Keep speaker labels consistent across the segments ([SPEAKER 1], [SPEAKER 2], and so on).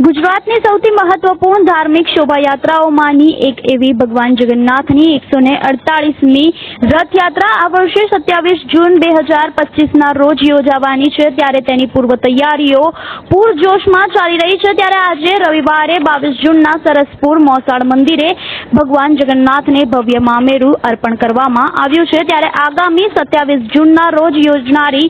[SPEAKER 1] ગુજરાતની સૌથી મહત્વપૂર્ણ ધાર્મિક શોભાયાત્રાઓમાંની એક એવી ભગવાન જગન્નાથની એકસો ને અડતાળીસમી રથયાત્રા આ વર્ષે સત્યાવીસ જૂન બે હજાર પચીસના રોજ યોજાવાની છે. ત્યારે તેની પૂર્વ તૈયારીઓ પૂરજોશમાં ચાલી રહી છે. ત્યારે આજે રવિવારે બાવીસ જૂનના સરસપુર મોસાળ મંદિરે ભગવાન જગન્નાથને ભવ્ય મામેરું અર્પણ કરવામાં આવ્યું છે. ત્યારે આગામી સત્યાવીસ જૂનના રોજ યોજનારી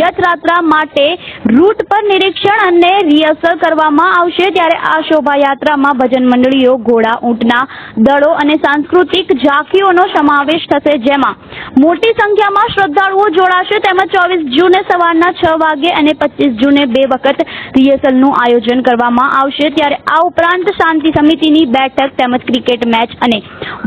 [SPEAKER 1] યથયાત્રા માટે રૂટ પર નિરીક્ષણ અને રિહર્સલ કરવામાં આવશે. ત્યારે આ શોભાયાત્રામાં ભજન મંડળીઓ, ઘોડા ઊંટના દળો અને સાંસ્કૃતિક ઝાંખીઓનો સમાવેશ થશે. જેમાં મોટી સંખ્યામાં શ્રદ્ધાળુઓ જોડાશે. તેમજ ચોવીસ જૂને સવારના છ વાગે અને પચીસ જૂને બે વખત રિહર્સલનું આયોજન કરવામાં આવશે. ત્યારે આ ઉપરાંત શાંતિ સમિતિની બેઠક તેમજ ક્રિકેટ મેચ અને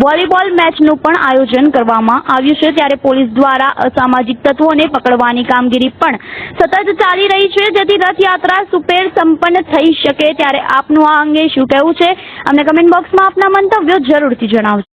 [SPEAKER 1] વોલીબોલ મેચનું પણ આયોજન કરવામાં આવ્યું છે. ત્યારે પોલીસ દ્વારા અસામાજિક તત્વોને પકડવાની કામગીરી પણ સતત ચાલી રહી છે. જેથી રથયાત્રા સુપેર સંપન્ન થઈ શકે. ત્યારે આપનું આ અંગે શું કહેવું છે? અમને કમેન્ટ બોક્સમાં આપના મંતવ્યો જરૂરથી જણાવજો.